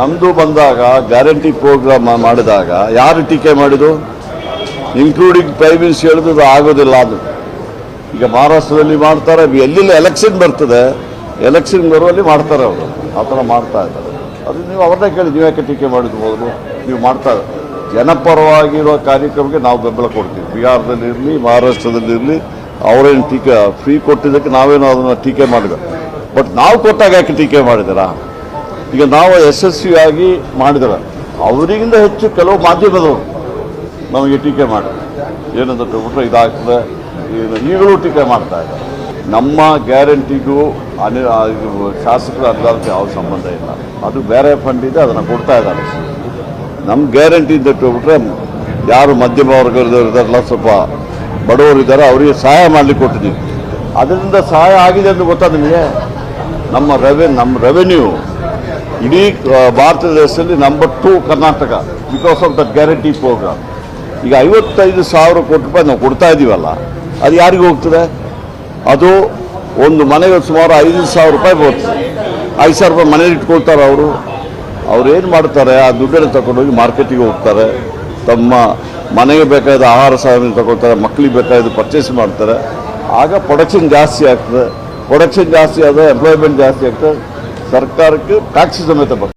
ನಮ್ಮದು ಬಂದಾಗ guarantee program ಮಾಡಿದಾಗ, ಯಾರು ಟೀಕೆ ಮಾಡಿದ್ರು ಇನ್ಕ್ಲೂಡಿಂಗ್ ಪ್ರೈಮ್ ಮಿನಿಸ್ಟರ್ ಹೇಳಿದ್ರು ಆಗೋದಿಲ್ಲ ಅದು. ಈಗ ಮಹಾರಾಷ್ಟ್ರದಲ್ಲಿ ಮಾಡ್ತಾರೆ ಎಲ್ಲೆಲ್ಲ ಎಲೆಕ್ಷನ್ ಬರ್ತದೆ ಎಲೆಕ್ಷನ್ ಬರುವಲ್ಲಿ ಮಾಡ್ತಾರೆ ಅವರು. ಆ ಥರ ಮಾಡ್ತಾ ಇದ್ದಾರೆ. ಅದು ನೀವು ಅವ್ರನ್ನೇ ಕೇಳಿ, ನೀವು ಯಾಕೆ ಟೀಕೆ ಮಾಡಿದ್ಬೋದು ನೀವು ಮಾಡ್ತಾ ಜನಪರವಾಗಿರೋ ಕಾರ್ಯಕ್ರಮಕ್ಕೆ ನಾವು ಬೆಂಬಲ ಕೊಡ್ತೀವಿ. ಬಿಹಾರದಲ್ಲಿ ಇರಲಿ, ಮಹಾರಾಷ್ಟ್ರದಲ್ಲಿ ಇರಲಿ, ಅವರೇನು ಟೀಕೆ ಫ್ರೀ ಕೊಟ್ಟಿದ್ದಕ್ಕೆ ನಾವೇನು ಅದನ್ನು ಟೀಕೆ ಮಾಡಬೇಕು ಬಟ್ ನಾವು ಕೊಟ್ಟಾಗ ಯಾಕೆ ಟೀಕೆ ಮಾಡಿದ್ದೀರಾ? ಈಗ ನಾವು ಯಶಸ್ವಿಯಾಗಿ ಮಾಡಿದರೆ ಅವರಿಗಿಂತ ಹೆಚ್ಚು ಕೆಲವು ಮಾಧ್ಯಮದವರು ನಮಗೆ ಟೀಕೆ ಮಾಡಿ. ಏನಂತ ಬಿಟ್ರೆ ಇದಾಗ್ತದೆ. ಈಗಲೂ ಟೀಕೆ ಮಾಡ್ತಾ ಇದ್ದಾರೆ. ನಮ್ಮ ಗ್ಯಾರಂಟಿಗೂ ಅನಿ ಶಾಸಕರ ಅನುದಾನಕ್ಕೆ ಯಾವ ಸಂಬಂಧ ಇಲ್ಲ. ಅದು ಬೇರೆ ಫಂಡ್ ಇದೆ, ಅದನ್ನು ಕೊಡ್ತಾ ಇದ್ದಾರೆ. ನಮ್ಮ ಗ್ಯಾರಂಟಿ ಅಂತ ಬಿಟ್ರೆ ಯಾರು ಮಧ್ಯಮ ವರ್ಗದವರು ಇದ್ದಾರಲ್ಲ, ಸ್ವಲ್ಪ ಬಡವರಿದ್ದಾರೆ ಅವರಿಗೆ ಸಹಾಯ ಮಾಡಲಿಕ್ಕೆ ಕೊಟ್ಟಿದ್ದೀವಿ. ಅದರಿಂದ ಸಹಾಯ ಆಗಿದೆ ಅಂತ ಗೊತ್ತಾ ನಿಮಗೆ? ನಮ್ಮ ರೆವೆ ನಮ್ಮ ರೆವೆನ್ಯೂ ಇಡೀ ಭಾರತ ದೇಶದಲ್ಲಿ number two Karnataka because of that guarantee program ಈಗ ಐವತ್ತೈದು ಸಾವಿರ ಕೋಟಿ ರೂಪಾಯಿ ನಾವು ಕೊಡ್ತಾ ಇದ್ದೀವಲ್ಲ ಅದು ಯಾರಿಗೆ ಹೋಗ್ತದೆ? ಅದು ಒಂದು ಮನೆಗೆ ಸುಮಾರು ಐದು ಸಾವಿರ ರೂಪಾಯಿ ಬರ್ತದೆ ಐದು ಸಾವಿರ ರೂಪಾಯಿ ಮನೇಲಿ ಇಟ್ಕೊಳ್ತಾರೆ ಅವರು. ಅವ್ರು ಏನು ಮಾಡ್ತಾರೆ? ಆ ದುಡ್ಡನ್ನು ತಗೊಂಡೋಗಿ ಮಾರ್ಕೆಟಿಗೆ ಹೋಗ್ತಾರೆ. ತಮ್ಮ ಮನೆಗೆ ಬೇಕಾದ ಆಹಾರ ಸಾಧನ ತಗೊಳ್ತಾರೆ ಮಕ್ಕಳಿಗೆ ಬೇಕಾದ ಪರ್ಚೇಸ್ ಮಾಡ್ತಾರೆ. ಆಗ ಪ್ರೊಡಕ್ಷನ್ ಜಾಸ್ತಿ ಆಗ್ತದೆ. ಪ್ರೊಡಕ್ಷನ್ ಜಾಸ್ತಿ ಆದರೆ ಎಂಪ್ಲಾಯ್ಮೆಂಟ್ ಜಾಸ್ತಿ ಆಗ್ತದೆ. ಸರ್ಕಾರಕ್ಕೆ ಟ್ಯಾಕ್ಸ್ ಸಮೇತ ಬರ್ತದೆ